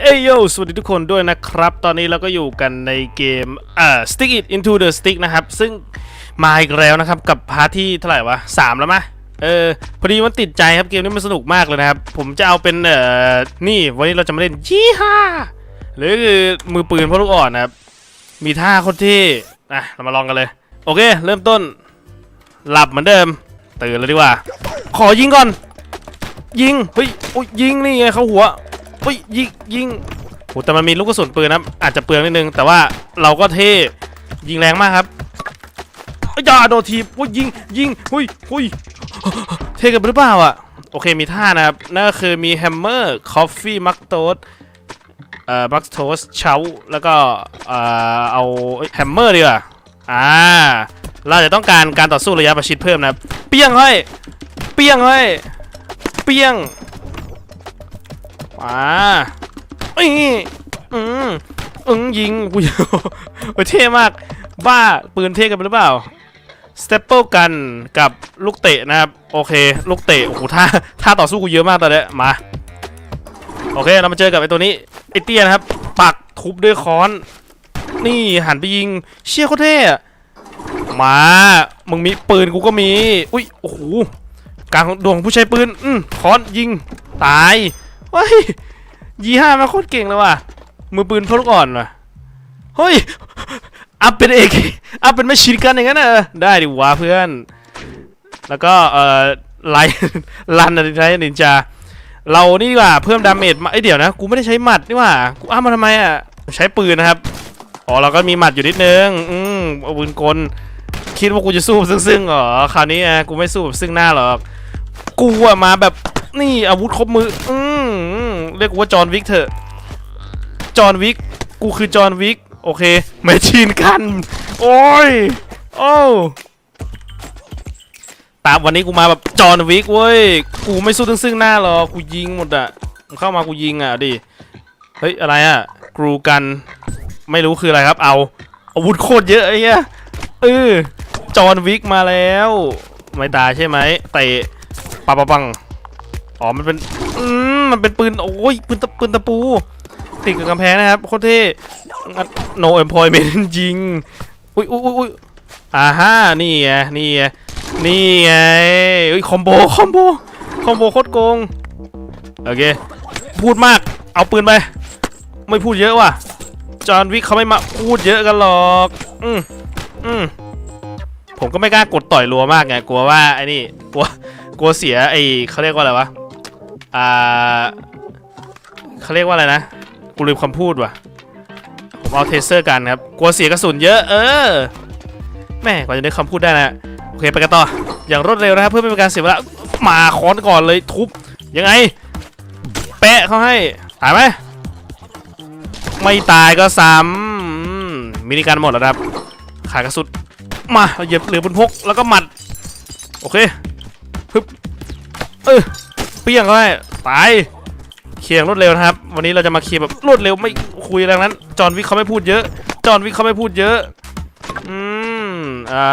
เอ้ยโยสวัสดีทุกคนด้วยนะครับ ตอนนี้เราก็อยู่กันในเกมอ่า Stick It Into the Stick นะครับ ซึ่งมาอีกแล้วนะครับ กับพาร์ทที่เท่าไหร่วะสามแล้วมะเออ พอดีมันติดใจครับ เกมนี้มันสนุกมากเลยนะครับ ผมจะเอาเป็นเอ่อนี่ วันนี้เราจะมาเล่นยี่ห้าหรือคือมือปืนพ่อลูกอ่อนนะครับ มีท่าโคนที่อะเรามาลองกันเลย โอเค เริ่มต้น หลับเหมือนเดิม ตื่นเลยดีกว่า ขอยิงก่อน ยิงเฮ้ยโอ้ยยิงนี่ไงเข้าหัว เฮ้ยยิงยิงโหแต่มันมีลูกกระสุนปืนนะอาจจะเปลืองนิดนึง แต่ว่าเราก็เท่ยิงแรงมากครับอยอย่าโดนทีบโอ้ยยิงยิงหุยหุยเท่กันหรือเปล่าอะโอเคมีท่านะครับนั่นก็คือมีแฮมเมอร์คอฟฟี่มักโตสเอ่อมักโตสเชาแล้วก็เอ่อเอาแฮมเมอร์ดีกว่าอ่าเราจะต้องการการต่อสู้ระยะประชิดเพิ่มนะเปี้ยงเฮ้ยเปี้ยงเฮ้ยเปี้ยง มาอ้ยอืมอึ้งยิงอุ้ยโอ้ยเท่มาก บ้า ปืนเท่กันไปหรือเปล่าสเตปเปิลกันกับลูกเตะนะครับ โอเค ลูกเตะ โอ้โหท่าท่าต่อสู้กูเยอะมากตอนนี้มา โอเค เรามาเจอกับไอ้ตัวนี้ ไอ้เตี้ยนะครับ ปักทุบด้วยค้อน นี่หันไปยิง เชี่ยโคตรเท่อะมา มึงมีปืนกูก็มี อุ้ย โอ้โห กลางดวงผู้ใช้ปืน อืมค้อนยิง ตาย เฮ้ยยี่ห้ามาโคตรเก่งเลยว่ะ มือปืนพลุกอ่อนว่ะ เฮ้ย อัพเป็นเอกอัพเป็นไม่ชินกันอย่างนั้นเออได้ดิวะเพื่อน แล้วก็เอ่อไลลันอะไรใช้นินจา เรานี่ดีกว่าเพิ่มดาเมจมาเอ้ยเดี๋ยวนะ กูไม่ได้ใช้หมัดนี่ว่า กูอ้ามาทำไมอะ ใช้ปืนนะครับ อ๋อเราก็มีหมัดอยู่นิดนึง อืมเอาปืนกล คิดว่ากูจะสู้ซึ่งๆเหรอ คราวนี้อะกูไม่สู้แบบซึ่งหน้าหรอก กูอะมาแบบนี่อาวุธครบมืออื เรียกว่าจอห์นวิกเถอะจอห์นวิกกูคือจอห์นวิกโอเคแมชชีนกัน โอ้ยโอ้ตามวันนี้กูมาแบบจอห์นวิกเว้ยกูไม่สู้ซึ่งซึ่งหน้าหรอกกูยิงหมดอะเข้ามากูยิงอะดิเฮ้ยอะไรอะกรูกัน ไม่รู้คืออะไรครับ เอาอาวุธโคตรเยอะไอ้เหี้ยเออจอห์นวิกมาแล้ว ไม่ตายใช่ไหมเตะปาปะปังอ๋อมันเป็นอืม มันเป็นปืนโอ้ยปืนตะปืนตะปู ติดกับกำแพงนะครับโคตรเท่ no employment จริงอุ้ยอุ้ยอุ้ยอ่าฮะนี่ไงนี่ไงนี่ไงอุ้ยคอมโบคอมโบคอมโบโคตรโกงโอเคพูดมากเอาปืนไป ไม่พูดเยอะว่ะจอห์นวิกเขาไม่มาพูดเยอะกันหรอกอืมอืมผมก็ไม่กล้ากดต่อยรัวมากไงกลัวว่าไอ้นี่กลัวกลัวเสียไอเขาเรียกว่าอะไรวะ อ่าเขาเรียกว่าอะไรนะ กูลืมคำพูดว่ะ ผมเอาเทเซอร์กันครับ กลัวเสียกระสุนเยอะ เออ แม่กว่าจะได้คำพูดได้นะ โอเคไปกันต่อ อย่างรวดเร็วนะครับเพื่อไม่เป็นการเสียเวลา มาค้อนก่อนเลยทุบ ยังไง แปะเขาให้ ตายไหม ไม่ตายก็ซ้ำมินิการหมดแล้วครับ ขายกระสุน มาเหยียบเหลือบนพกแล้วก็หมัด โอเค ฮึบ เออ เปี้ยงเขาให้ตายเคลียร์รวดเร็วนะครับ วันนี้เราจะมาเคลียร์แบบรวดเร็วไม่คุยอะไรงนั้น จอห์นวิกเขาไม่พูดเยอะ จอห์นวิกเขาไม่พูดเยอะ อืม อ่า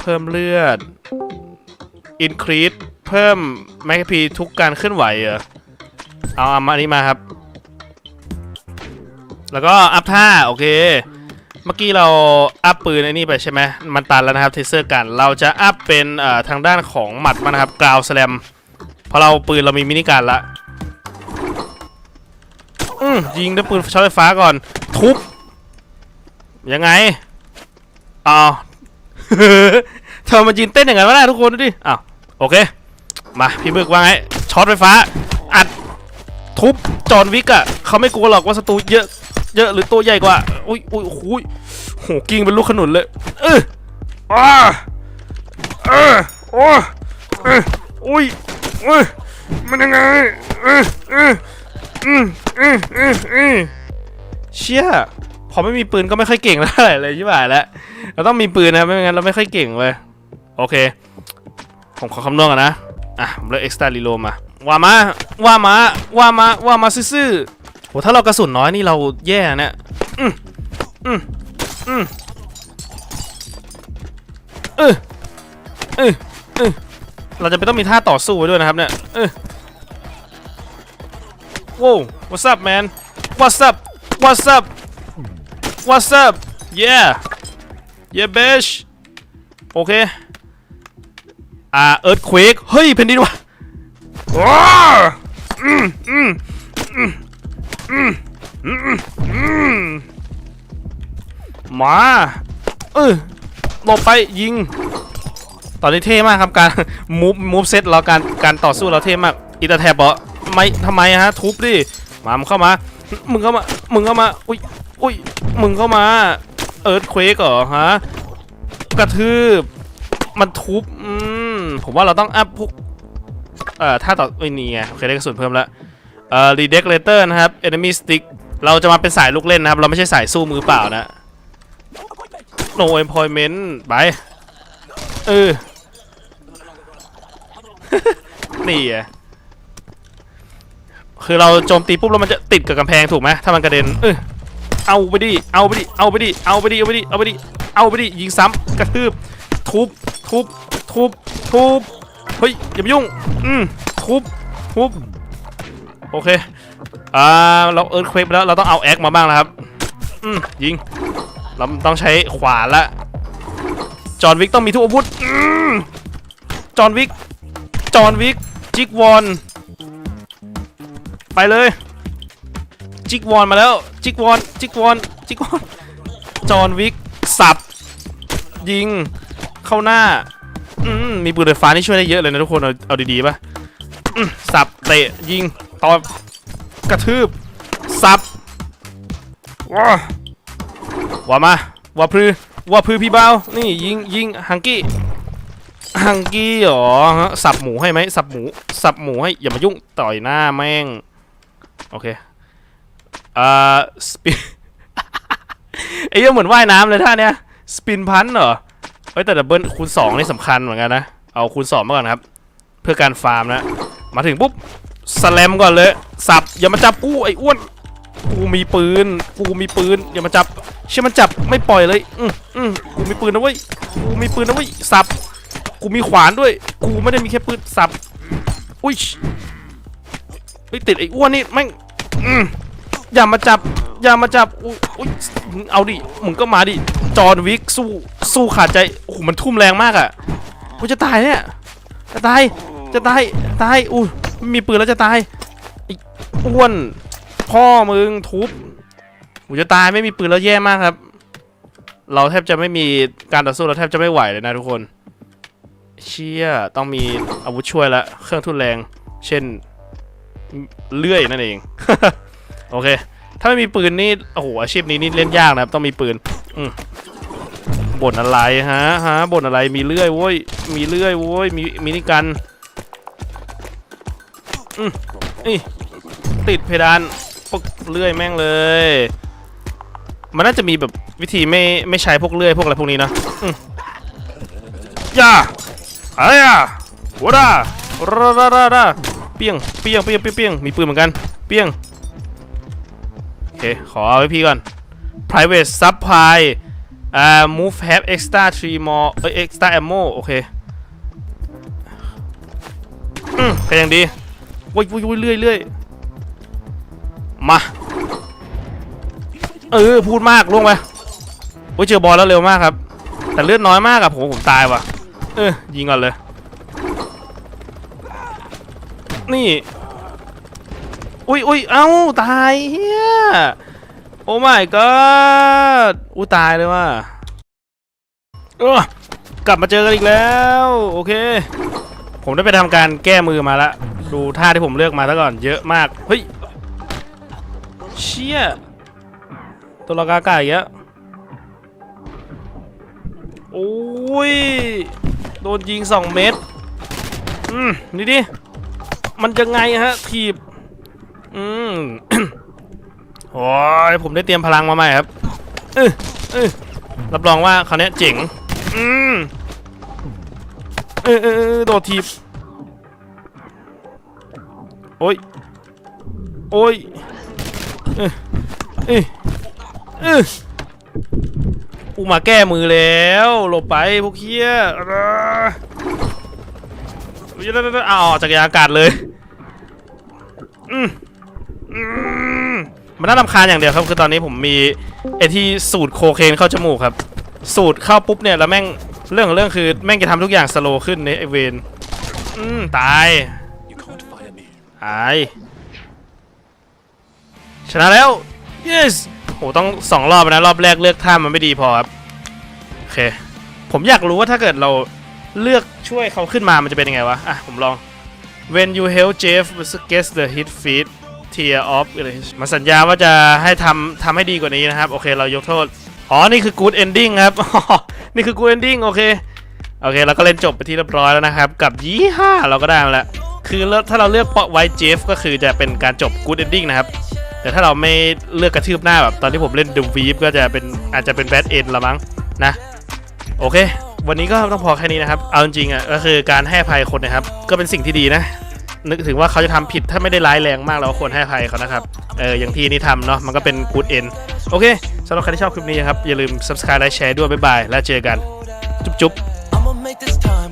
เพิ่มเลือด increase เพิ่มแมกพีทุกการเคลื่อนไหวเหรอเอาอามาอันนี้มาครับ แล้วก็อัพท่า โอเค เมื่อกี้เราอัพปืนไอ้นี่ไปใช่ไหมมันตันแล้วนะครับเทเซอร์กัน เราจะอัพเป็นทางด้านของหมัดมันนะครับกราวสแลม พราะเราปืนเรามีมินิการละอืมยิงด้วยปืนช็อตไฟฟ้าก่อน ทุบ ยังไงอ้าวทำไมมันยืนเต้นอย่างนั้นวะเนะทุกคนดูดิอ้าวโอเค มาพี่บึกว่าไงช็อตไฟฟ้า อัดทุบจอนวิกอะเขาไม่กลัวหรอกว่าศัตรูเยอะ เยอะหรือตัวใหญ่กว่าอุ้ยอุ้ยโอ้โหยโหกิ้งเป็นลูกขนุนเลยเอออ้าเออโอ้เอออุ้ย มันยังไงเชี่ยพอไม่มีปืนก็ไม่ค่อยเก่งแล้วเท่าไหร่เลยใช่ไหมแล้วเราต้องมีปืนนะไม่งั้นเราไม่ค่อยเก่งเลยโอเค ผมขอคำนวณกันนะ อะผมเลือกเอ็กซ์ต้ารีโลมาว่ามาว่ามาว่ามาว่ามาซื่อๆโหถ้าเรากระสุนน้อยนี่เราแย่นะเนี่ยอืมอืมอืมเออเออเออ เราจะไม่ต้องมีท่าต่อสู้ไว้ด้วยนะครับเนี่ยเออโว้ what's up man what's up what's up what's up yeah yeah bitch โอเค อ่า earthquake เฮ้ยแผ่นดินไหวว้าวอืมอืมอืมอืมอืมอืมมา เออหลบไปยิง ตอนนี้เท่มากครับการมูฟมูฟเซตเราการการต่อสู้เราเท่มากอิตาแทบเหรอไม่ทำไมฮะทุบดิมามึงเข้ามา มึงเข้ามา มึงเข้ามาอุ้ยอุ้ยมึงเข้ามาเอิร์ธเควกเหรอฮะกระทืบมันทุบอืมผมว่าเราต้องอัพพวกเอ่อถ้าต่อเอ้นี่ไงโอเคได้กระสุนเพิ่มแล้วเอ่อ redecorator นะครับ enemy stick เราจะมาเป็นสายลูกเล่นนะครับ เราไม่ใช่สายสู้มือเปล่านะ no employment ไป เออ นี่ไงคือเราโจมตีปุ๊บแล้วมันจะติดกับกำแพงถูกไหมถ้ามันกระเด็นเออเอาไปดิ เอาไปดิ เอาไปดิ เอาไปดิ เอาไปดิ เอาไปดิ เอาไปดิ ยิงซ้ำกระทืบ ทุบ ทุบ ทุบ ทุบ เฮ้ย อย่ายุ่ง อืมทุบ ทุบ โอเค อ่า เราเอิร์ธเควกไปแล้ว เราต้องเอาแอคมาบ้างนะครับ อืมยิง เราต้องใช้ขวานละ อห์นวิกต้องมีทุกอาวุธจอห์นวิกจอห์นวิกจิกวอนไปเลยจิกวอนมาแล้วจิกวอนจิกวอนจิกวอนจอห์นวิกสับยิงเข้าหน้าอืมมีปืนไฟฟ้านี่ช่วยได้เยอะเลยนะทุกคนเอาเอาดีๆป่ะสับเตะยิงตอบกระทืบสับว้าว่ามาว่าพือ ว่าพือพี่เบานี่ยิงยิงฮังกี้ฮังกี้เหรอฮะสับหมูให้ไหมสับหมูสับหมูให้อย่ามายุ่งต่อยหน้าแม่งโอเคอ่าสปินไอ้ยังเหมือนว่ายน้ำเลยท่าเนี้ยสปินพันเหรอเฮ้ยแต่ดับเบิลคูณสองนี่สำคัญเหมือนกันนะเอาคูณสองมาก่อนครับ เพื่อการฟาร์มนะ มาถึงปุ๊บสแลมก่อนเลย สับอย่ามาจับกูไอ้อ้วนกูมีปืนกูมีปืนอย่ามาจับ เชื่อมันจับไม่ปล่อยเลย อืมอืมกูมีปืนนะเว้ย กูมีปืนนะเว้ย สับ กูมีขวานด้วย กูไม่ได้มีแค่ปืนสับ อุ้ยเฮ้ยติดไอ้อ้วนนี่แม่งอืมอย่ามาจับ อย่ามาจับ อุ้ยอุ้เอาดิ มึงก็มาดิ จอห์นวิกสู้ สู้ขาดใจ โอ้โห มันทุ่มแรงมากอะกูจะตายเนี่ย จะตาย จะตาย ตายอุ้มีปืนแล้วจะตายอ้วน พ่อมึงทุบ กูจะตายไม่มีปืนแล้วแย่มากครับ เราแทบจะไม่มีการต่อสู้เราแทบจะไม่ไหวเลยนะทุกคน เชี่ยต้องมีอาวุธช่วยละเครื่องทุนแรง เช่นเลื่อยนั่นเอง โอเค ถ้าไม่มีปืนนี่โอ้โหอาชีพนี้นี่เล่นยากนะครับ ต้องมีปืนอืบ่นอะไรฮะฮะบ่นอะไรมีเลื่อยโว้ยมีเลื่อยโว้ยมีมินิกันอืมนี่ติดเพดานพวกเลื่อยแม่งเลย มันน่าจะมีแบบวิธีไม่ไม่ใช้พวกเลื่อยพวกอะไรพวกนี้นะย่าอะไรอะวัวดาราราราราเปี้ยงเปี้ยงเปี้ยงเปี้ยงเปี้ยงมีปืนเหมือนกัน เปี้ยงโอเคขอเอาไว้พี่ก่อน private supply อ่า move have extra three more เอ้ย extra ammo โอเคอืมก็ยังดีวุ้ยวุ้ยวุ้ยเรื่อยเรื่อยมา เออพูดมากล่วงไปโอ้ยเจอบอลแล้วเร็วมากครับ แต่เลือดน้อยมากอะผมผมตายว่ะ เออยิงก่อนเลย นี่อุ้ยอุ้ยเอ้าตายเฮียโอ้ my god อุ้ตายเลยว่ะเออกลับมาเจอกันอีกแล้ว โอเค ผมได้ไปทำการแก้มือมาล้วดูท่าที่ผมเลือกมาแล้วก่อนเยอะมาก เฮ้ย เชี่ย ตัวละกากาอีกแล้วโอ้ย โดนยิงสองเม็ดอืม นี่ดิ มันจะไงฮะทีบ อืม โอ้ย ผมได้เตรียมพลังมาใหม่ครับเออเออรับรองว่าคราวนี้เจ๋ง อืม เออเออโดดทีบ โอ้ย โอ้ย เออเออ เอออูมาแก้มือแล้วหลบไปพวกเคี้ยอ่าอ้าวออกจากยาอากาศเลยมันน่ารำคาญอย่างเดียวครับคือตอนนี้ผมมีไอที่สูตรโคเคนเข้าจมูกครับ สูตรเข้าปุ๊บเนี่ยแล้วแม่งเรื่องของเรื่องคือแม่งจะทำทุกอย่างสโลว์ขึ้นในไอเวนอืมตายตายชนะแล้ว yes โหต้องสองรอบนะรอบแรกเลือกท่ามันไม่ดีพอครับโอเค ผมอยากรู้ว่าถ้าเกิดเราเลือกช่วยเขาขึ้นมามันจะเป็นยังไงวะ อะ ผมลอง when you help Jeff guess the hit feed tier off มาสัญญาว่าจะให้ทำทำให้ดีกว่านี้นะครับ โอเค เรายกโทษ อ๋อ นี่คือ good ending ครับ นี่คือ good ending โอเค โอเคเราก็เล่นจบไปที่เรียบร้อยแล้วนะครับ กับยี่ห้าเราก็ได้มาแล้ว คือแล้วถ้าเราเลือกไวท์เจฟก็คือจะเป็นการจบ good ending นะครับ แต่ถ้าเราไม่เลือกกระทืบหน้าแบบตอนที่ผมเล่น The Weep ก็จะเป็นอาจจะเป็น bad end ละมั้งนะ โอเค วันนี้ก็ต้องพอแค่นี้นะครับ เอาจริงอะก็คือการให้ภัยคนนะครับ ก็เป็นสิ่งที่ดีนะ นึกถึงว่าเขาจะทำผิดถ้าไม่ได้ร้ายแรงมากเราก็ควรให้ภัยเขานะครับ เอออย่างที่นี่ทำเนาะมันก็เป็น good end โอเคสำหรับใครที่ชอบคลิปนี้ครับอย่าลืม subscribe และแชร์ด้วยบ๊ายบายแล้วเจอกัน จุ๊บๆ